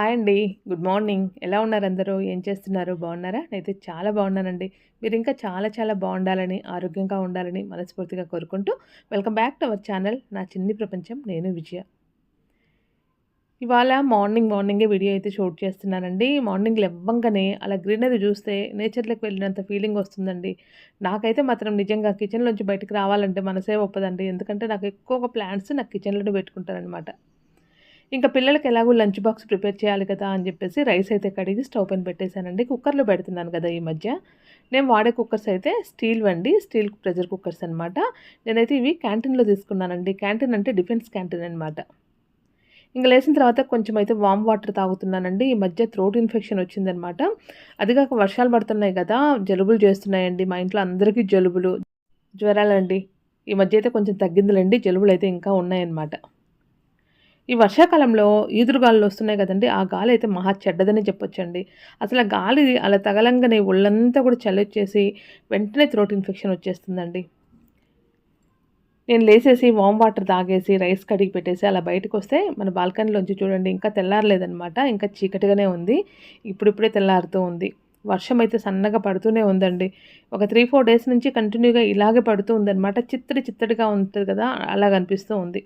Hi అండి. Good morning. ఎలా ఉన్నారు అందరూ? ఏం చేస్తున్నారు? బాగున్నారా? నేనైతే చాలా బాగున్నానండి. మీరు ఇంకా చాలా చాలా బాగుండాలని ఆరోగ్యంగా ఉండాలని మనస్ఫూర్తిగా కోరుకుంటూ welcome back to our channel నా చిన్ని ప్రపంచం నేను విజయ. ఇవాళ మార్నింగ్ మార్నింగే వీడియో అయితే షూట్ చేస్తున్నానండి. మార్నింగ్ లెవ్వంగానే అలా గ్రీనరీ చూస్తే నేచర్లోకి వెళ్ళినంత ఫీలింగ్ వస్తుందండి. నాకైతే మాత్రం నిజంగా కిచెన్లోంచి బయటకు రావాలంటే మనసే ఒప్పదండి. ఎందుకంటే నాకు ఎక్కువగా ప్లాంట్స్ నాకు కిచెన్లోనే పెట్టుకుంటారనమాట ఇంకా పిల్లలకి ఎలాగో లంచ్ బాక్స్ ప్రిపేర్ చేయాలి కదా అని చెప్పేసి రైస్ అయితే కడిగి స్టవ్ పైన పెట్టేశానండి. కుక్కర్లో పెడుతున్నాను కదా ఈ మధ్య. నేను వాడే కుక్కర్స్ అయితే స్టీల్ వండి స్టీల్ ప్రెషర్ కుక్కర్స్ అనమాట నేనైతే ఇవి క్యాంటీన్లో తీసుకున్నానండి. క్యాంటీన్ అంటే డిఫెన్స్ క్యాంటీన్ అనమాట ఇంకా లేచిన తర్వాత కొంచెం అయితే వామ్ వాటర్ తాగుతున్నానండి. ఈ మధ్య థ్రోట్ ఇన్ఫెక్షన్ వచ్చిందనమాట అది కాక వర్షాలు పడుతున్నాయి కదా జలుబులు చేస్తున్నాయండి. మా ఇంట్లో అందరికీ జలుబులు జ్వరాలండి. ఈ మధ్య అయితే కొంచెం తగ్గిందిలేండి. జలుబులు అయితే ఇంకా ఉన్నాయన్నమాట. ఈ వర్షాకాలంలో ఈదురుగాలు వస్తున్నాయి కదండి ఆ గాలి అయితే మహా చెడ్డదని చెప్పొచ్చండి. అసలు ఆ గాలి అలా తగలంగానే ఒళ్ళంతా కూడా చల్లొచ్చేసి వెంటనే థ్రోట్ ఇన్ఫెక్షన్ వచ్చేస్తుందండి. నేను లేసేసి వామ్ వాటర్ తాగేసి రైస్ కడిగి పెట్టేసి అలా బయటకు వస్తే మన బాల్కనీలోంచి చూడండి ఇంకా తెల్లారలేదనమాట ఇంకా చీకటిగానే ఉంది. ఇప్పుడిప్పుడే తెల్లారుతూ ఉంది. వర్షం అయితే సన్నగా పడుతూనే ఉందండి. ఒక త్రీ ఫోర్ డేస్ నుంచి కంటిన్యూగా ఇలాగే పడుతూ ఉందన్నమాట. చిత్తడి చిత్తడిగా ఉంటుంది కదా అలా కనిపిస్తూ ఉంది.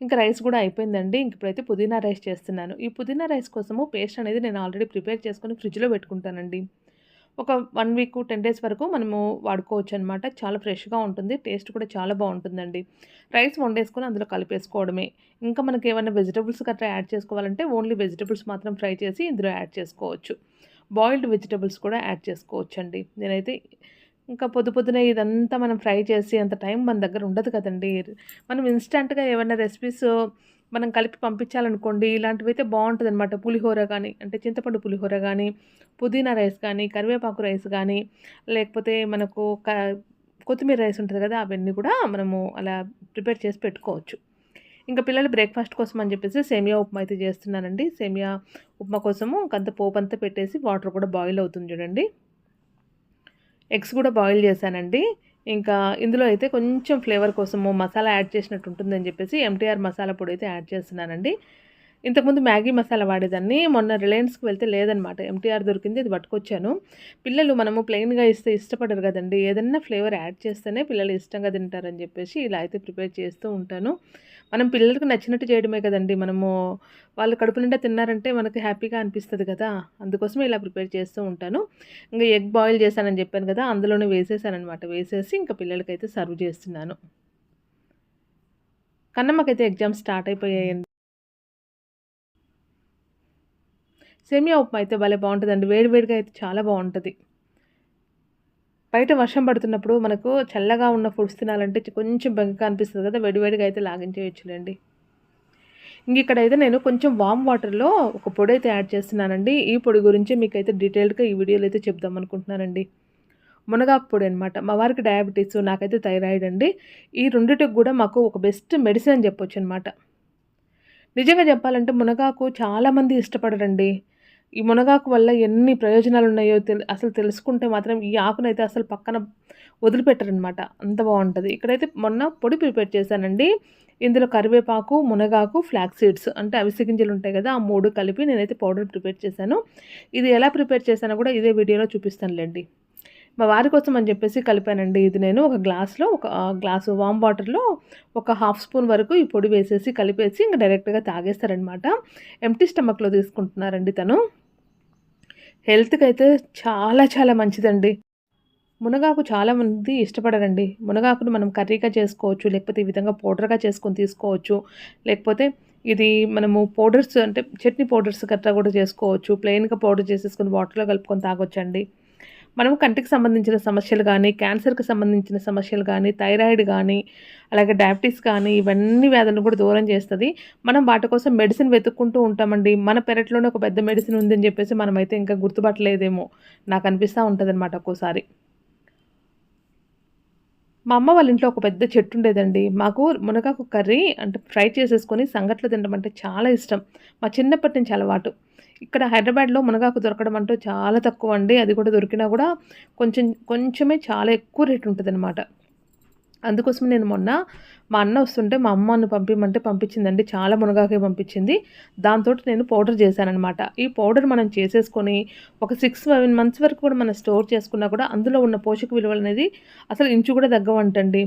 ఇంకా రైస్ కూడా అయిపోయిందండి. ఇంక ఇప్పుడైతే పుదీనా రైస్ చేస్తున్నాను. ఈ పుదీనా రైస్ కోసము పేస్ట్ అనేది నేను ఆల్రెడీ ప్రిపేర్ చేసుకొని ఫ్రిడ్జ్లో పెట్టుకుంటానండి. ఒక వన్ వీక్ టెన్ డేస్ వరకు మనము వాడుకోవచ్చు అనమాట చాలా ఫ్రెష్గా ఉంటుంది. టేస్ట్ కూడా చాలా బాగుంటుందండి. రైస్ వండేసుకొని అందులో కలిపేసుకోవడమే. ఇంకా మనకి ఏమైనా వెజిటబుల్స్ గట్రా యాడ్ చేసుకోవాలంటే ఓన్లీ వెజిటబుల్స్ మాత్రం ఫ్రై చేసి ఇందులో యాడ్ చేసుకోవచ్చు. బాయిల్డ్ వెజిటబుల్స్ కూడా యాడ్ చేసుకోవచ్చు అండి నేనైతే ఇంకా పొద్దు పొద్దున ఇదంతా మనం ఫ్రై చేసి అంత టైం మన దగ్గర ఉండదు కదండి. మనం ఇన్స్టంట్గా ఏమైనా రెసిపీస్ మనం కలిపి పంపించాలనుకోండి ఇలాంటివి అయితే బాగుంటుంది అనమాట పులిహోర కానీ అంటే చింతపండు పులిహోర కానీ పుదీనా రైస్ కానీ కరివేపాకు రైస్ కానీ లేకపోతే మనకు క కొత్తిమీర రైస్ ఉంటుంది కదా అవన్నీ కూడా మనము అలా ప్రిపేర్ చేసి పెట్టుకోవచ్చు. ఇంకా పిల్లలు బ్రేక్ఫాస్ట్ కోసం అని చెప్పేసి సేమియా ఉప్మా అయితే చేస్తున్నానండి. సేమియా ఉప్మా కోసము కొంత పోపు అంతా పెట్టేసి వాటర్ కూడా బాయిల్ అవుతుంది చూడండి. ఎగ్స్ కూడా బాయిల్ చేశానండి. ఇంకా ఇందులో అయితే కొంచెం ఫ్లేవర్ కోసము మసాలా యాడ్ చేసినట్టు ఉంటుందని చెప్పేసి ఎంటీఆర్ మసాలా పొడి అయితే యాడ్ చేస్తున్నానండి. ఇంతకుముందు మ్యాగీ మసాలా వాడేదాన్ని. మొన్న రిలయన్స్కి వెళ్తే లేదనమాట. ఎంటీఆర్ దొరికింది అది పట్టుకొచ్చాను. పిల్లలు మనము ప్లెయిన్గా ఇస్తే ఇష్టపడరు కదండి. ఏదన్నా ఫ్లేవర్ యాడ్ చేస్తేనే పిల్లలు ఇష్టంగా తింటారని చెప్పేసి ఇలా అయితే ప్రిపేర్ చేస్తూ ఉంటాను. మనం పిల్లలకు నచ్చినట్టు చేయడమే కదండి. మనము వాళ్ళు కడుపు నిండా తిన్నారంటే మనకి హ్యాపీగా అనిపిస్తుంది కదా. అందుకోసమే ఇలా ప్రిపేర్ చేస్తూ ఉంటాను. ఇంకా ఎగ్ బాయిల్ చేశానని చెప్పాను కదా అందులోనే వేసేసానమాట వేసేసి ఇంకా పిల్లలకైతే సర్వ్ చేస్తున్నాను. కన్నమ్మకైతే ఎగ్జామ్స్ స్టార్ట్ అయిపోయాయండి. సేమియా ఉప్మా అయితే భలే బాగుంటుందండి. వేడివేడిగా అయితే చాలా బాగుంటుంది. బయట వర్షం పడుతున్నప్పుడు మనకు చల్లగా ఉన్న ఫుడ్స్ తినాలంటే కొంచెం బెంగగా అనిపిస్తుంది కదా వేడివేడిగా అయితే లాగించేయచ్చులేండి. ఇంక ఇక్కడైతే నేను కొంచెం వామ్ వాటర్లో ఒక పొడి అయితే యాడ్ చేస్తున్నానండి. ఈ పొడి గురించి మీకైతే డీటెయిల్డ్గా ఈ వీడియోలో అయితే చెప్దాం అనుకుంటున్నానండి. మునగాకు పొడి అనమాట మా వారికి డయాబెటీస్ నాకైతే థైరాయిడ్ అండి. ఈ రెండిటికి కూడా మాకు ఒక బెస్ట్ మెడిసిన్ అని చెప్పొచ్చు అనమాట నిజంగా చెప్పాలంటే మునగాకు చాలామంది ఇష్టపడరండి. ఈ మునగాకు వల్ల ఎన్ని ప్రయోజనాలు ఉన్నాయో తెలు అసలు తెలుసుకుంటే మాత్రం ఈ ఆకునైతే అసలు పక్కన వదిలిపెట్టరనమాట అంత బాగుంటుంది. ఇక్కడైతే మొన్న పొడి ప్రిపేర్ చేశానండి. ఇందులో కరివేపాకు మునగాకు ఫ్లాక్ సీడ్స్ అంటే అవిసె గింజలు ఉంటాయి కదా ఆ మూడు కలిపి నేనైతే పౌడర్ ప్రిపేర్ చేశాను. ఇది ఎలా ప్రిపేర్ చేశానో కూడా ఇదే వీడియోలో చూపిస్తానులేండి. మా వారి కోసం అని చెప్పేసి కలిపానండి. ఇది నేను ఒక గ్లాస్లో ఒక గ్లాసు వామ్ వాటర్లో ఒక హాఫ్ స్పూన్ వరకు ఈ పొడి వేసేసి కలిపేసి ఇంకా డైరెక్ట్గా తాగేస్తారనమాట. ఎంటీ స్టమక్లో తీసుకుంటున్నారండి తను. హెల్త్కి అయితే చాలా చాలా మంచిదండి. మునగాకు చాలామంది ఇష్టపడరండి. మునగాకును మనం కర్రీగా చేసుకోవచ్చు లేకపోతే ఈ విధంగా పౌడర్గా చేసుకొని తీసుకోవచ్చు. లేకపోతే ఇది మనము పౌడర్స్ అంటే చట్నీ పౌడర్స్ గట్రా కూడా చేసుకోవచ్చు. ప్లెయిన్గా పౌడర్ చేసేసుకొని వాటర్లో కలుపుకొని తాగొచ్చండి. మనం కంటికి సంబంధించిన సమస్యలు కానీ క్యాన్సర్కి సంబంధించిన సమస్యలు కానీ థైరాయిడ్ కానీ అలాగే డయాబెటీస్ కానీ ఇవన్నీ వ్యాధులను కూడా దూరం చేస్తుంది. మనం వాటి కోసం మెడిసిన్ వెతుక్కుంటూ ఉంటామండి. మన పెరట్లోనే ఒక పెద్ద మెడిసిన్ ఉందని చెప్పేసి మనమైతే ఇంకా గుర్తుపట్టలేదేమో. నాకు అనిపిస్తూ ఉంటుంది అనమాట ఒక్కోసారి. మా అమ్మ వాళ్ళ ఇంట్లో ఒక పెద్ద చెట్టు ఉండేదండి. మాకు మునగాకు కర్రీ అంటే ఫ్రై చేసేసుకొని సంగట్లో తినడం అంటే చాలా ఇష్టం. మా చిన్నప్పటి నుంచి అలవాటు. ఇక్కడ హైదరాబాద్లో మునగాకు దొరకడం అంటూ చాలా తక్కువ అండి అది కూడా దొరికినా కూడా కొంచెం కొంచెమే చాలా ఎక్కువ రేట్ ఉంటుంది అనమాట అందుకోసం నేను మొన్న మా అన్న వస్తుంటే మా అమ్మను పంపించమంటే పంపించిందండి. చాలా మునగాకే పంపించింది. దాంతో నేను పౌడర్ చేశానమాట ఈ పౌడర్ మనం చేసేసుకొని ఒక సిక్స్ సెవెన్ మంత్స్ వరకు కూడా మనం స్టోర్ చేసుకున్నా కూడా అందులో ఉన్న పోషక విలువలు అనేది అసలు ఇంచు కూడా తగ్గవంటండి.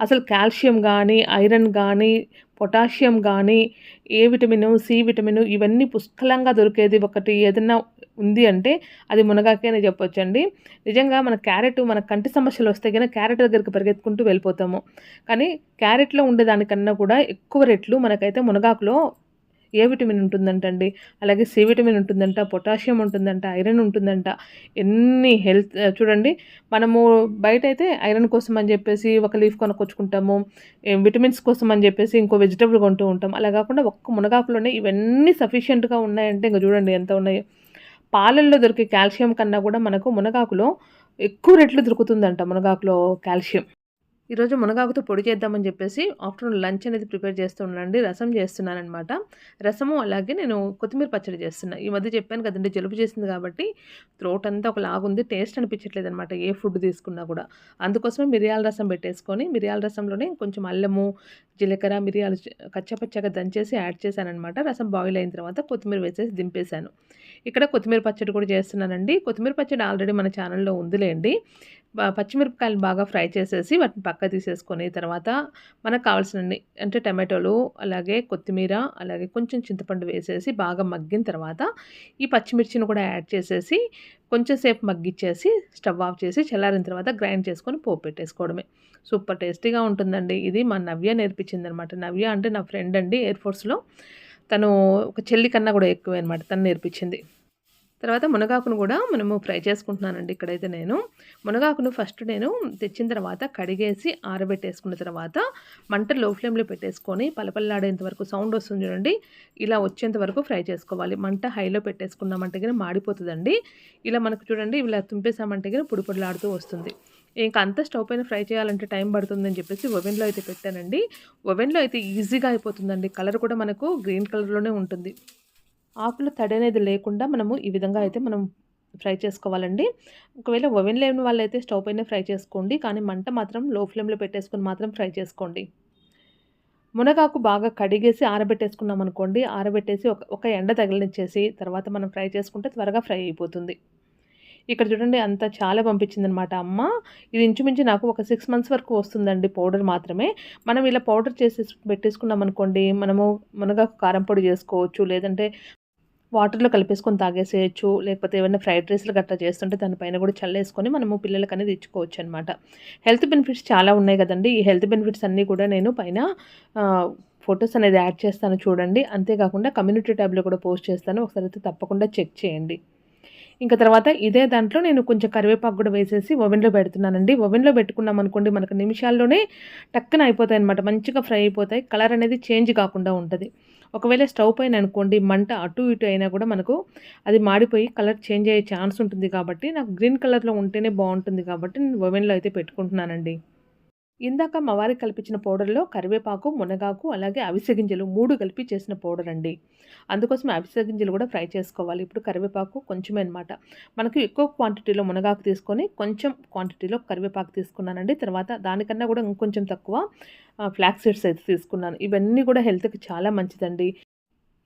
అసలు కాల్షియం కానీ ఐరన్ కానీ పొటాషియం కానీ ఏ విటమిన్ సి విటమిన్ ఇవన్నీ పుష్కలంగా దొరికేది ఒకటి ఏదైనా ఉంది అంటే అది మునగాకేనే చెప్పొచ్చండి. నిజంగా మన క్యారెట్ మన కంటి సమస్యలు వస్తే కనుక క్యారెట్ దగ్గరికి పరిగెత్తుకుంటూ వెళ్ళిపోతాము కానీ క్యారెట్లో ఉండేదానికన్నా కూడా ఎక్కువ రెట్లు మనకైతే మునగాకులో ఏ విటమిన్ ఉంటుందంటండి? అలాగే సి విటమిన్ ఉంటుందంట పొటాషియం ఉంటుందంట ఐరన్ ఉంటుందంట. ఎన్ని హెల్త్ చూడండి మనము బయట అయితే ఐరన్ కోసం అని చెప్పేసి ఒక లీఫ్ కొనుక్కొచ్చుకుంటాము విటమిన్స్ కోసం అని చెప్పేసి ఇంకో వెజిటబుల్ కొంటూ ఉంటాం. అలా కాకుండా ఒక్క మునగాకులోనే ఇవన్నీ సఫిషియెంట్గా ఉన్నాయంటే ఇంకా చూడండి ఎంత ఉన్నాయో. పాలల్లో దొరికే కాల్షియం కన్నా కూడా మనకు మునగాకులో ఎక్కువ రెట్లు దొరుకుతుందంట మునగాకులో కాల్షియం. ఈరోజు మునగాకుతో పొడి చేద్దామని చెప్పేసి ఆఫ్టర్నూన్ లంచ్ అనేది ప్రిపేర్ చేస్తున్నానండి రసం చేస్తున్నానమాట రసము అలాగే నేను కొత్తిమీర పచ్చడి చేస్తున్నా. ఈ మధ్య చెప్పాను కదండి జలుబు చేసింది కాబట్టి త్రోట్ అంతా ఒక లాగుంది టేస్ట్ అనిపించట్లేదు అనమాట ఏ ఫుడ్ తీసుకున్నా కూడా. అందుకోసమే మిరియాల రసం పెట్టేసుకొని మిరియాల రసంలోనే కొంచెం అల్లము జీలకర్ర మిరియాలు కచ్చపచ్చగా దంచేసి యాడ్ చేశానమాట రసం బాయిల్ అయిన తర్వాత కొత్తిమీర వేసేసి దింపేశాను. ఇక్కడ కొత్తిమీర పచ్చడి కూడా చేస్తున్నానండి. కొత్తిమీర పచ్చడి ఆల్రెడీ మన ఛానల్లో ఉందిలేండి. పచ్చిమిరపకాయలు బాగా ఫ్రై చేసేసి వాటిని పక్క తీసేసుకొని తర్వాత మనకు కావాల్సిన అంటే టమాటోలు అలాగే కొత్తిమీర అలాగే కొంచెం చింతపండు వేసేసి బాగా మగ్గిన తర్వాత ఈ పచ్చిమిర్చిని కూడా యాడ్ చేసేసి కొంచెంసేపు మగ్గిచ్చేసి స్టవ్ ఆఫ్ చేసి చల్లారిన తర్వాత గ్రైండ్ చేసుకొని పోపు పెట్టేసుకోవడమే. సూపర్ టేస్టీగా ఉంటుందండి. ఇది మా నవ్య నేర్పించింది అనమాట నవ్య అంటే నా ఫ్రెండ్ అండి ఎయిర్ ఫోర్స్లో. తను ఒక చెల్లి కన్నా కూడా ఎక్కువ అనమాట తను నేర్పించింది. తర్వాత మునగాకును కూడా మనము ఫ్రై చేసుకుంటున్నానండి ఇక్కడైతే నేను. మునగాకును ఫస్ట్ నేను తెచ్చిన తర్వాత కడిగేసి ఆరబెట్టేసుకున్న తర్వాత మంట లో ఫ్లేమ్లో పెట్టేసుకొని పలపల్లాడేంత వరకు సౌండ్ వస్తుంది చూడండి ఇలా వచ్చేంత వరకు ఫ్రై చేసుకోవాలి. మంట హైలో పెట్టేసుకున్నామంటే కానీ మాడిపోతుందండి. ఇలా మనకు చూడండి ఇలా తుంపేసామంటే కానీ పొడిపొడిలాడుతూ వస్తుంది. ఇంకా అంత స్టవ్ పైన ఫ్రై చేయాలంటే టైం పడుతుందని చెప్పేసి ఓవెన్లో అయితే పెట్టానండి. ఓవెన్లో అయితే ఈజీగా అయిపోతుందండి. కలర్ కూడా మనకు గ్రీన్ కలర్లోనే ఉంటుంది. ఆకులు తడి అనేది లేకుండా మనము ఈ విధంగా అయితే మనం ఫ్రై చేసుకోవాలండి. ఒకవేళ ఓవెన్ లేని వాళ్ళైతే స్టవ్ పైన ఫ్రై చేసుకోండి. కానీ మంట మాత్రం లో ఫ్లేమ్లో పెట్టేసుకొని మాత్రం ఫ్రై చేసుకోండి. మునగాకు బాగా కడిగేసి ఆరబెట్టేసుకున్నాం అనుకోండి ఆరబెట్టేసి ఒక ఒక ఎండ తగిలించేసి తర్వాత మనం ఫ్రై చేసుకుంటే త్వరగా ఫ్రై అయిపోతుంది. ఇక్కడ చూడండి అంత చాలా పంపించిందనమాట అమ్మ ఇది ఇంచుమించు నాకు ఒక సిక్స్ మంత్స్ వరకు వస్తుందండి పౌడర్ మాత్రమే. మనం ఇలా పౌడర్ చేసి పెట్టేసుకున్నాం అనుకోండి మనము మునగాకు కారం పొడి చేసుకోవచ్చు లేదంటే వాటర్లో కలిపేసుకొని తాగేసేయచ్చు లేకపోతే ఏమైనా ఫ్రైడ్ రైస్లు గట్రా చేస్తుంటే దానిపైన కూడా చల్లేసుకొని మనము పిల్లలకి అనేది ఇచ్చుకోవచ్చు అనమాట హెల్త్ బెనిఫిట్స్ చాలా ఉన్నాయి కదండి. ఈ హెల్త్ బెనిఫిట్స్ అన్నీ కూడా నేను పైన ఫొటోస్ అనేది యాడ్ చేస్తాను చూడండి. అంతేకాకుండా కమ్యూనిటీ ట్యాబ్లో కూడా పోస్ట్ చేస్తాను. ఒకసారి అయితే తప్పకుండా చెక్ చేయండి. ఇంకా తర్వాత ఇదే దాంట్లో నేను కొంచెం కరివేపాకు కూడా వేసేసి ఓవెన్లో పెడుతున్నానండి. ఓవెన్లో పెట్టుకున్నాం అనుకోండి మనకు నిమిషాల్లోనే టక్కన అయిపోతాయి అనమాట మంచిగా ఫ్రై అయిపోతాయి. కలర్ అనేది చేంజ్ కాకుండా ఉంటుంది. ఒకవేళ స్టవ్ పైన అనుకోండి మంట అటు ఇటు అయినా కూడా మనకు అది మాడిపోయి కలర్ చేంజ్ అయ్యే ఛాన్స్ ఉంటుంది కాబట్టి నాకు గ్రీన్ కలర్లో ఉంటేనే బాగుంటుంది కాబట్టి నేను ఓవెన్లో అయితే పెట్టుకుంటున్నానండి. ఇందాక మా వారికి కల్పించిన పౌడర్లో కరివేపాకు మునగాకు అలాగే అవిసె గింజలు మూడు కలిపి చేసిన పౌడర్ అండి. అందుకోసం అవిసె గింజలు కూడా ఫ్రై చేసుకోవాలి. ఇప్పుడు కరివేపాకు కొంచెమే అనమాట మనకు ఎక్కువ క్వాంటిటీలో మునగాకు తీసుకొని కొంచెం క్వాంటిటీలో కరివేపాకు తీసుకున్నానండి. తర్వాత దానికన్నా కూడా ఇంకొంచెం తక్కువ ఫ్లాక్స్ సీడ్స్ అయితే తీసుకున్నాను. ఇవన్నీ కూడా హెల్త్కి చాలా మంచిదండి.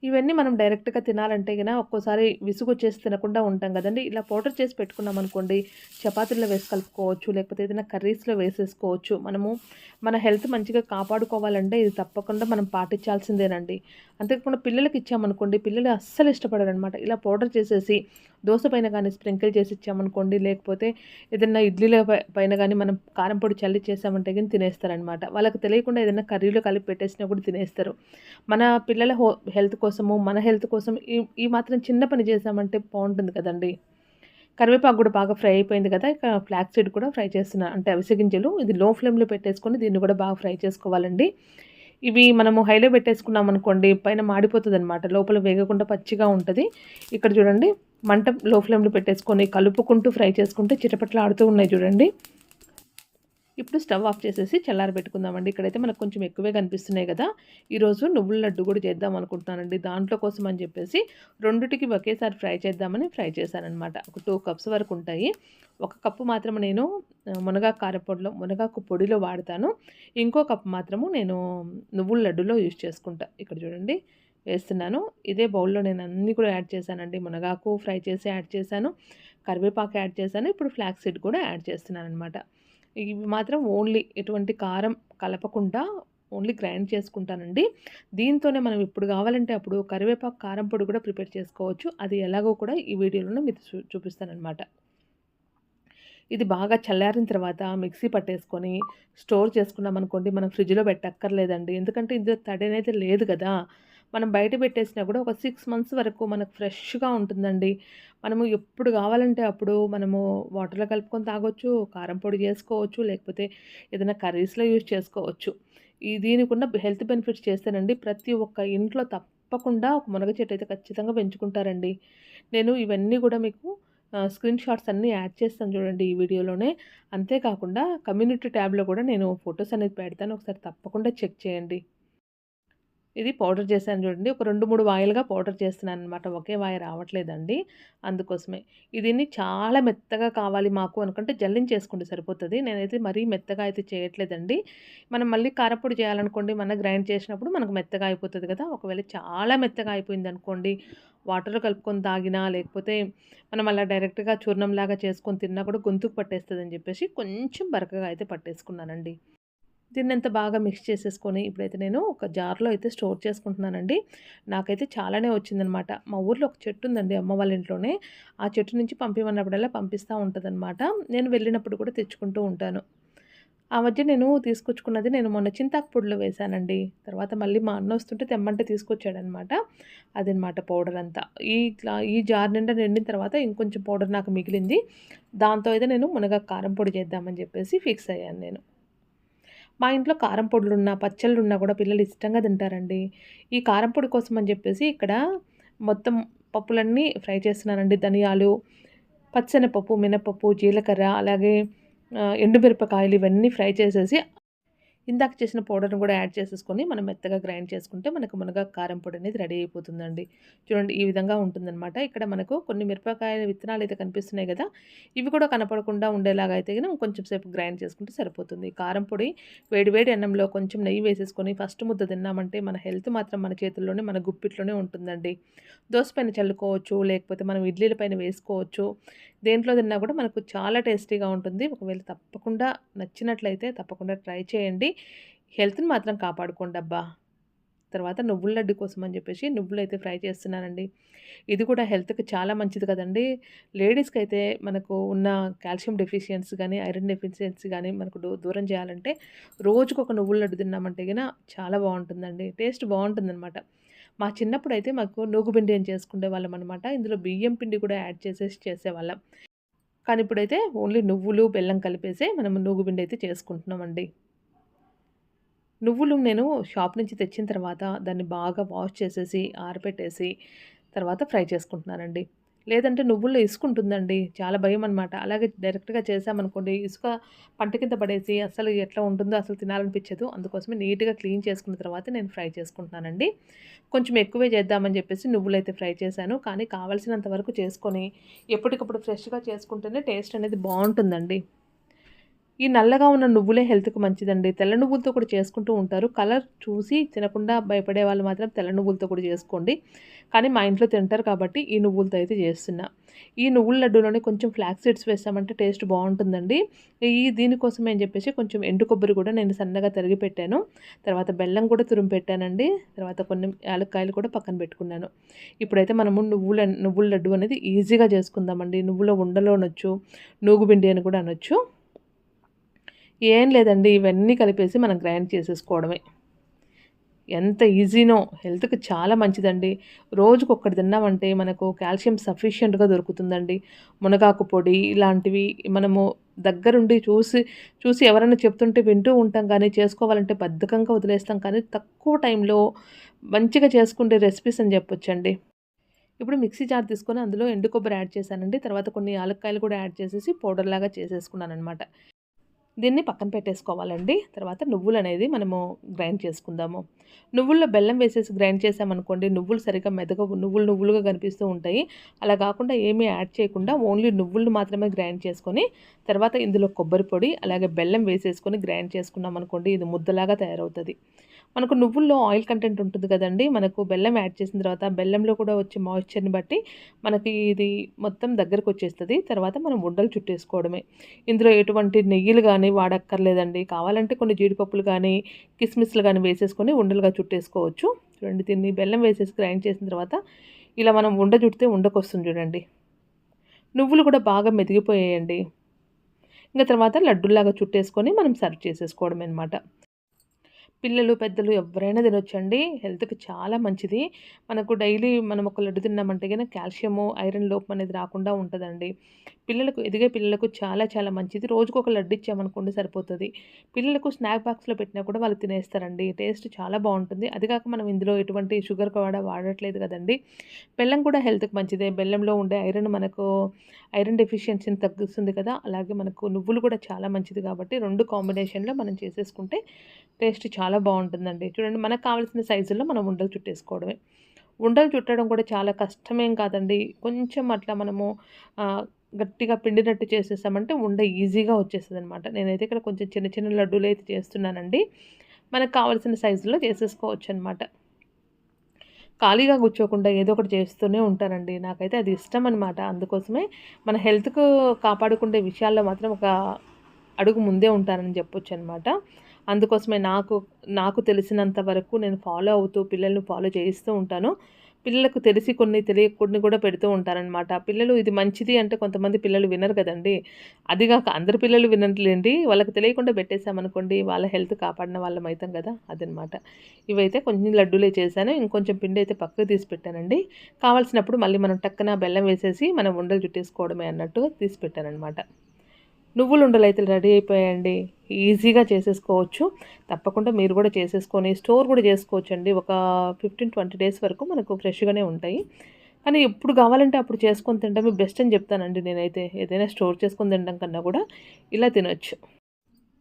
ఇవన్నీ మనం డైరెక్ట్గా తినాలంటే కనుక ఒక్కోసారి విసుగు వచ్చేసి తినకుండా ఉంటాం కదండి. ఇలా పౌడర్ చేసి పెట్టుకున్నాం అనుకోండి చపాతీల్లో వేసి కలుపుకోవచ్చు లేకపోతే ఏదైనా కర్రీస్లో వేసేసుకోవచ్చు. మనము మన హెల్త్ మంచిగా కాపాడుకోవాలంటే ఇది తప్పకుండా మనం పాటించాల్సిందేనండి. అంతేకాకుండా పిల్లలకి ఇచ్చామనుకోండి పిల్లలు అస్సలు ఇష్టపడరు అనమాట ఇలా పౌడర్ చేసేసి దోశ పైన కానీ స్ప్రింకిల్ చేసి ఇచ్చామనుకోండి లేకపోతే ఏదైనా ఇడ్లీల పైన కానీ మనం కారం పొడి చల్లి చేసామంటే కానీ తినేస్తారనమాట. వాళ్ళకి తెలియకుండా ఏదైనా కర్రీలో కలిపి పెట్టేసినా కూడా తినేస్తారు. మన పిల్లల హెల్త్ కోసం కోసము మన హెల్త్ కోసం ఈ ఈ మాత్రం చిన్న పని చేసామంటే బాగుంటుంది కదండి. కరివేపాకు కూడా బాగా ఫ్రై అయిపోయింది కదా ఇక ఫ్లాక్ సీడ్ కూడా ఫ్రై చేస్తున్నా అంటే అవిసె గింజలు ఇది లో ఫ్లేమ్లో పెట్టేసుకొని దీన్ని కూడా బాగా ఫ్రై చేసుకోవాలండి. ఇవి మనము హైలో పెట్టేసుకున్నాం అనుకోండి పైన మాడిపోతుంది అనమాట లోపల వేగకుండా పచ్చిగా ఉంటుంది. ఇక్కడ చూడండి మంట లో ఫ్లేమ్లో పెట్టేసుకొని కలుపుకుంటూ ఫ్రై చేసుకుంటే చిటపట్లు ఆడుతూ ఉన్నాయి చూడండి. ఇప్పుడు స్టవ్ ఆఫ్ చేసేసి చల్లారబెట్టుకుందామండి ఇక్కడైతే మనకు కొంచెం ఎక్కువే కనిపిస్తున్నాయి కదా. ఈరోజు నువ్వుల లడ్డు కూడా చేద్దాం అనుకుంటున్నానండి. దాంట్లో కోసం అని చెప్పేసి రెండుటికి ఒకేసారి ఫ్రై చేద్దామని ఫ్రై చేశానమాట ఒక టూ కప్స్ వరకు ఉంటాయి. ఒక కప్పు మాత్రం నేను మునగా మునగాకు కారపొడిలో మునగాకు పొడిలో వాడతాను. ఇంకో కప్ మాత్రము నేను నువ్వుల లడ్డులో యూజ్ చేసుకుంటా. ఇక్కడ చూడండి వేస్తున్నాను. ఇదే బౌల్లో నేను అన్నీ కూడా యాడ్ చేశానండి. మునగాకు ఫ్రై చేసి యాడ్ చేశాను. కరివేపాకు యాడ్ చేశాను. ఇప్పుడు ఫ్లాక్సీడ్ సీడ్ కూడా యాడ్ చేస్తున్నాను అనమాట ఇవి మాత్రం ఓన్లీ ఎటువంటి కారం కలపకుండా ఓన్లీ గ్రైండ్ చేసుకుంటానండి. దీంతోనే మనం ఇప్పుడు కావాలంటే అప్పుడు కరివేపాకు కారం పొడి కూడా ప్రిపేర్ చేసుకోవచ్చు. అది ఎలాగో కూడా ఈ వీడియోలోనే మీకు చూ చూపిస్తానమాట ఇది బాగా చల్లారిన తర్వాత మిక్సీ పట్టేసుకొని స్టోర్ చేసుకున్నాం అనుకోండి మనం ఫ్రిడ్జ్లో పెట్టక్కర్లేదండి. ఎందుకంటే ఇందులో తడి అనేది లేదు కదా. మనం బయట పెట్టేసినా కూడా ఒక సిక్స్ మంత్స్ వరకు మనకు ఫ్రెష్గా ఉంటుందండి. మనము ఎప్పుడు కావాలంటే అప్పుడు మనము వాటర్లో కలుపుకొని తాగొచ్చు కారం పొడి చేసుకోవచ్చు లేకపోతే ఏదైనా కర్రీస్లో యూజ్ చేసుకోవచ్చు. ఈ దీనికి హెల్త్ బెనిఫిట్స్ చేస్తానండి. ప్రతి ఒక్క ఇంట్లో తప్పకుండా ఒక మునగ చెట్టు అయితే ఖచ్చితంగా పెంచుకుంటారండి. నేను ఇవన్నీ కూడా మీకు స్క్రీన్ షాట్స్ అన్నీ యాడ్ చేస్తాను చూడండి ఈ వీడియోలోనే. అంతేకాకుండా కమ్యూనిటీ ట్యాబ్లో కూడా నేను ఫొటోస్ అనేది పెడతాను. ఒకసారి తప్పకుండా చెక్ చేయండి. ఇది పౌడర్ చేశాను చూడండి. ఒక రెండు మూడు వాయిల్గా పౌడర్ చేస్తున్నాను అనమాట ఒకే వాయి రావట్లేదండి. అందుకోసమే. దీన్ని చాలా మెత్తగా కావాలి మాకు అనుకుంటే జల్లించేసుకుంటే సరిపోతుంది. నేనైతే మరీ మెత్తగా అయితే చేయట్లేదండి. మనం మళ్ళీ కారపొడి చేయాలనుకోండి మన గ్రైండ్ చేసినప్పుడు మనకు మెత్తగా అయిపోతుంది కదా. ఒకవేళ చాలా మెత్తగా అయిపోయింది అనుకోండి వాటర్ కలుపుకొని తాగినా లేకపోతే మనం అలా డైరెక్ట్గా చూర్ణంలాగా చేసుకొని తిన్నా కూడా గొంతుకు పట్టేస్తుంది అని చెప్పేసి కొంచెం బరకగా అయితే పట్టేసుకున్నానండి. దీన్నంత బాగా మిక్స్ చేసేసుకొని ఇప్పుడైతే నేను ఒక జార్లో అయితే స్టోర్ చేసుకుంటున్నానండి. నాకైతే చాలానే వచ్చిందనమాట. మా ఊర్లో ఒక చెట్టు ఉందండి అమ్మ వాళ్ళ ఇంట్లోనే. ఆ చెట్టు నుంచి పంపిమన్నప్పుడల్లా పంపిస్తూ ఉంటుందన్నమాట. నేను వెళ్ళినప్పుడు కూడా తెచ్చుకుంటూ ఉంటాను. ఆ మధ్య నేను తీసుకొచ్చుకున్నది నేను మొన్న చింతాకు పొడిలో వేశానండి. తర్వాత మళ్ళీ మా అన్న వస్తుంటే తెమ్మంటే తీసుకొచ్చాడనమాట. అదనమాట పౌడర్ అంతా. ఈ ఈ జార్ నిండా నిండిన తర్వాత ఇంకొంచెం పౌడర్ నాకు మిగిలింది. దాంతో అయితే నేను మునగ కారం పొడి చేద్దామని చెప్పేసి ఫిక్స్ అయ్యాను నేను. మా ఇంట్లో కారం పొడులున్నా పచ్చళ్ళున్నా కూడా పిల్లలు ఇష్టంగా తింటారండి. ఈ కారం పొడి కోసం అని చెప్పేసి ఇక్కడ మొత్తం పప్పులన్నీ ఫ్రై చేస్తున్నానండి. ధనియాలు పచ్చనపప్పు మినపప్పు జీలకర్ర అలాగే ఎండుమిరపకాయలు ఇవన్నీ ఫ్రై చేసేసి ఇందాక చేసిన పౌడర్ని కూడా యాడ్ చేసేసుకొని మనం మెత్తగా గ్రైండ్ చేసుకుంటే మనకు మునగ కారం పొడి అనేది రెడీ అయిపోతుందండి. చూడండి ఈ విధంగా ఉంటుందన్నమాట. ఇక్కడ మనకు కొన్ని మిరపకాయల విత్తనాలు అయితే కనిపిస్తున్నాయి కదా ఇవి కూడా కనపడకుండా ఉండేలాగా అయితే కొంచెం సేపు గ్రైండ్ చేసుకుంటే సరిపోతుంది. కారం పొడి వేడివేడి అన్నంలో కొంచెం నెయ్యి వేసేసుకొని ఫస్ట్ ముద్ద తిన్నామంటే మన హెల్త్ మాత్రం మన చేతుల్లోనే మన గుప్పిట్లోనే ఉంటుందండి. దోశ పైన చల్లుకోవచ్చు లేకపోతే మనం ఇడ్లీల పైన వేసుకోవచ్చు. దేంట్లో తిన్నా కూడా మనకు చాలా టేస్టీగా ఉంటుంది. ఒకవేళ తప్పకుండా నచ్చినట్లయితే తప్పకుండా ట్రై చేయండి. హెల్త్ని మాత్రం కాపాడుకోండి అబ్బా. తర్వాత నువ్వుల లడ్డు కోసం అని చెప్పేసి నువ్వులు అయితే ఫ్రై చేస్తున్నానండి. ఇది కూడా హెల్త్కి చాలా మంచిది కదండి. లేడీస్కి అయితే మనకు ఉన్న కాల్షియం డెఫిషియన్సీ కానీ ఐరన్ డెఫిషియన్సీ కానీ మనకు దూరం చేయాలంటే రోజుకు ఒక నువ్వుల లడ్డు తిన్నామంటే కన్నా చాలా బాగుంటుందండి. టేస్ట్ బాగుంటుందన్నమాట. మా చిన్నప్పుడు అయితే మాకు నూగుపిండి అని చేసుకునే వాళ్ళం అనమాట ఇందులో బియ్యం పిండి కూడా యాడ్ చేసేసి చేసేవాళ్ళం. కానీ ఇప్పుడైతే ఓన్లీ నువ్వులు బెల్లం కలిపేసే మనం నూగుపిండి అయితే చేసుకుంటున్నామండి. నువ్వులు నేను షాప్ నుంచి తెచ్చిన తర్వాత దాన్ని బాగా వాష్ చేసేసి ఆరబెట్టేసి తర్వాత ఫ్రై చేసుకుంటున్నానండి. లేదంటే నువ్వుల్లో ఇసుక ఉంటుందండి. చాలా భయం అనమాట అలాగే డైరెక్ట్గా చేసామనుకోండి ఇసుక పంట కింద పడేసి అసలు ఎట్లా ఉంటుందో అసలు తినాలనిపించదు. అందుకోసమే నీట్గా క్లీన్ చేసుకున్న తర్వాత నేను ఫ్రై చేసుకుంటున్నానండి. కొంచెం ఎక్కువే చేద్దామని చెప్పేసి నువ్వులు అయితే ఫ్రై చేశాను. కానీ కావాల్సినంత వరకు చేసుకొని ఎప్పటికప్పుడు ఫ్రెష్గా చేసుకుంటేనే టేస్ట్ అనేది బాగుంటుందండి. ఈ నల్లగా ఉన్న నువ్వులే హెల్త్కి మంచిదండి. తెల్ల నువ్వులతో కూడా చేసుకుంటూ ఉంటారు. కలర్ చూసి తినకుండా భయపడే వాళ్ళు మాత్రం తెల్ల నువ్వులతో కూడా చేసుకోండి. కానీ మా ఇంట్లో తింటారు కాబట్టి ఈ నువ్వులతో అయితే చేస్తున్నా. ఈ నువ్వుల లడ్డూలోనే కొంచెం ఫ్లాక్ సీడ్స్ వేస్తామంటే టేస్ట్ బాగుంటుందండి. ఈ దీనికోసం అని చెప్పేసి కొంచెం ఎండు కొబ్బరి కూడా నేను సన్నగా తరిగి పెట్టాను. తర్వాత బెల్లం కూడా తురుము పెట్టానండి. తర్వాత కొన్ని యాలక్కాయలు కూడా పక్కన పెట్టుకున్నాను. ఇప్పుడైతే మనము నువ్వుల నువ్వుల లడ్డు అనేది ఈజీగా చేసుకుందామండి. నువ్వుల ఉండలో అనొచ్చు నూగుబిండి అని కూడా అనొచ్చు. ఏం లేదండి ఇవన్నీ కలిపేసి మనం గ్రైండ్ చేసేసుకోవడమే. ఎంత ఈజీనో హెల్త్కి చాలా మంచిదండి. రోజుకు ఒక్కటి తిన్నామంటే మనకు కాల్షియం సఫిషియెంట్గా దొరుకుతుందండి. మునగాకు పొడి ఇలాంటివి మనము దగ్గరుండి చూసి చూసి ఎవరైనా చెప్తుంటే వింటూ ఉంటాం కానీ చేసుకోవాలంటే బద్ధకంగా వదిలేస్తాం కానీ తక్కువ టైంలో మంచిగా చేసుకునే రెసిపీస్ అని చెప్పొచ్చండి. ఇప్పుడు మిక్సీ జార్ తీసుకొని అందులో ఎండు కొబ్బరి యాడ్ చేశానండి. తర్వాత కొన్ని యాలక్కాయలు కూడా యాడ్ చేసేసి పౌడర్ లాగా చేసేసుకున్నాను అనమాట దీన్ని పక్కన పెట్టేసుకోవాలండి. తర్వాత నువ్వులు అనేది మనము గ్రైండ్ చేసుకుందాము. నువ్వుల్లో బెల్లం వేసేసి గ్రైండ్ చేసామనుకోండి నువ్వులు సరిగ్గా మెదగ నువ్వులు నువ్వులుగా కనిపిస్తూ ఉంటాయి. అలా కాకుండా ఏమీ యాడ్ చేయకుండా ఓన్లీ నువ్వులు మాత్రమే గ్రైండ్ చేసుకొని తర్వాత ఇందులో కొబ్బరి పొడి అలాగే బెల్లం వేసేసుకొని గ్రైండ్ చేసుకున్నాం అనుకోండి ఇది ముద్దలాగా తయారవుతుంది. మనకు నువ్వుల్లో ఆయిల్ కంటెంట్ ఉంటుంది కదండి. మనకు బెల్లం యాడ్ చేసిన తర్వాత బెల్లంలో కూడా వచ్చే మాయిశ్చర్ని బట్టి మనకి ఇది మొత్తం దగ్గరకు వచ్చేస్తుంది. తర్వాత మనం ఉండలు చుట్టేసుకోవడమే. ఇందులో ఎటువంటి నెయ్యిలు కానీ వాడక్కర్లేదండి. కావాలంటే కొన్ని జీడిపప్పులు కానీ కిస్మిస్లు కానీ వేసేసుకొని ఉండలుగా చుట్టేసుకోవచ్చు. చూడండి దీన్ని బెల్లం వేసేసి గ్రైండ్ చేసిన తర్వాత ఇలా మనం ఉండ చుడితే ఉండకొస్తుంది చూడండి. నువ్వులు కూడా బాగా మెదిగిపోయాయండి. ఇంకా తర్వాత లడ్డూలాగా చుట్టేసుకొని మనం సర్వ్ చేసేసుకోవడం అనమాట పిల్లలు పెద్దలు ఎవరైనా తినొచ్చండి. హెల్త్కి చాలా మంచిది. మనకు డైలీ మనం ఒక లడ్డు తిన్నామంటే కనుక కాల్షియము ఐరన్ లోపం అనేది రాకుండా ఉంటుందండి. పిల్లలకు ఎదిగే పిల్లలకు చాలా చాలా మంచిది. రోజుకు ఒక లడ్డు ఇచ్చామనుకోండి సరిపోతుంది. పిల్లలకు స్నాక్ బాక్స్లో పెట్టినా కూడా వాళ్ళు తినేస్తారండి. టేస్ట్ చాలా బాగుంటుంది. అది కాక మనం ఇందులో ఎటువంటి షుగర్ కూడా వాడట్లేదు కదండి. బెల్లం కూడా హెల్త్కి మంచిదే. బెల్లంలో ఉండే ఐరన్ మనకు ఐరన్ డెఫిషియన్సీని తగ్గిస్తుంది కదా. అలాగే మనకు నువ్వులు కూడా చాలా మంచిది కాబట్టి రెండు కాంబినేషన్లో మనం చేసేసుకుంటే టేస్ట్ చాలా బాగుంటుందండి. చూడండి మనకు కావాల్సిన సైజుల్లో మనం ఉండలు చుట్టేసుకోవడమే. ఉండలు చుట్టడం కూడా చాలా కష్టమేం కాదండి. కొంచెం అట్లా మనము గట్టిగా పిండినట్టు చేసేసామంటే ఉండ ఈజీగా వచ్చేస్తుంది అనమాట నేనైతే ఇక్కడ కొంచెం చిన్న చిన్న లడ్డూలు అయితే చేస్తున్నానండి. మనకు కావాల్సిన సైజులో చేసేసుకోవచ్చు అనమాట ఖాళీగా కూర్చోకుండా ఏదో ఒకటి చేస్తూనే ఉంటానండి. నాకైతే అది ఇష్టం అనమాట అందుకోసమే మన హెల్త్కు కాపాడుకునే విషయాల్లో మాత్రం ఒక అడుగు ముందే ఉంటానని చెప్పొచ్చు అనమాట అందుకోసమే నాకు నాకు తెలిసినంత వరకు నేను ఫాలో అవుతూ పిల్లల్ని ఫాలో చేయిస్తూ ఉంటాను. పిల్లలకు తెలిసి కొన్ని తెలియకుండా కూడా పెడుతూ ఉంటారనమాట పిల్లలు ఇది మంచిది అంటే కొంతమంది పిల్లలు వినరు కదండి. అదిగాక అందరు పిల్లలు వినట్లేండి. వాళ్ళకి తెలియకుండా పెట్టేసామనుకోండి వాళ్ళ హెల్త్ కాపాడిన వాళ్ళం అవుతాం కదా అదనమాట ఇవైతే కొంచెం లడ్డూలే చేశాను. ఇంకొంచెం పిండి అయితే పక్కకు తీసి పెట్టానండి. కావాల్సినప్పుడు మళ్ళీ మనం టక్కన బెల్లం వేసేసి మనం ఉండలు చుట్టేసుకోవడమే అన్నట్టు తీసి పెట్టానమాట నువ్వులు ఉండలు అయితే రెడీ అయిపోయాయండి. ఈజీగా చేసేసుకోవచ్చు. తప్పకుండా మీరు కూడా చేసేసుకొని స్టోర్ కూడా చేసుకోవచ్చు అండి ఒక ఫిఫ్టీన్ ట్వంటీ డేస్ వరకు మనకు ఫ్రెష్గానే ఉంటాయి. కానీ ఎప్పుడు కావాలంటే అప్పుడు చేసుకొని తినడమే బెస్ట్ అని చెప్తానండి నేనైతే. ఏదైనా స్టోర్ చేసుకొని తినడం కన్నా కూడా ఇలా తినొచ్చు.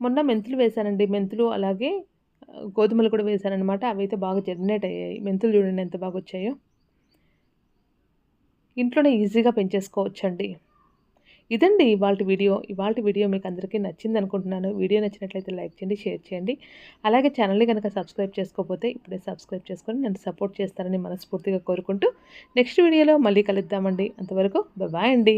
మొన్న మెంతులు వేశానండి. మెంతులు అలాగే గోధుమలు కూడా వేశానమాట అవి అయితే బాగా జర్మినేట్ అయ్యాయి. మెంతులు చూడండి ఎంత బాగా వచ్చాయో. ఇంట్లోనే ఈజీగా పెంచేసుకోవచ్చండి. ఇదండి ఇవాళ వీడియో. ఇవాళ వీడియో మీకు అందరికీ నచ్చింది అనుకుంటున్నాను. వీడియో నచ్చినట్లయితే లైక్ చేయండి షేర్ చేయండి. అలాగే ఛానల్ని కనుక సబ్స్క్రైబ్ చేసుకోకపోతే ఇప్పుడే సబ్స్క్రైబ్ చేసుకొని నన్ను సపోర్ట్ చేస్తారని మనస్ఫూర్తిగా కోరుకుంటూ నెక్స్ట్ వీడియోలో మళ్ళీ కలుద్దామండి. అంతవరకు బాయ్ అండి.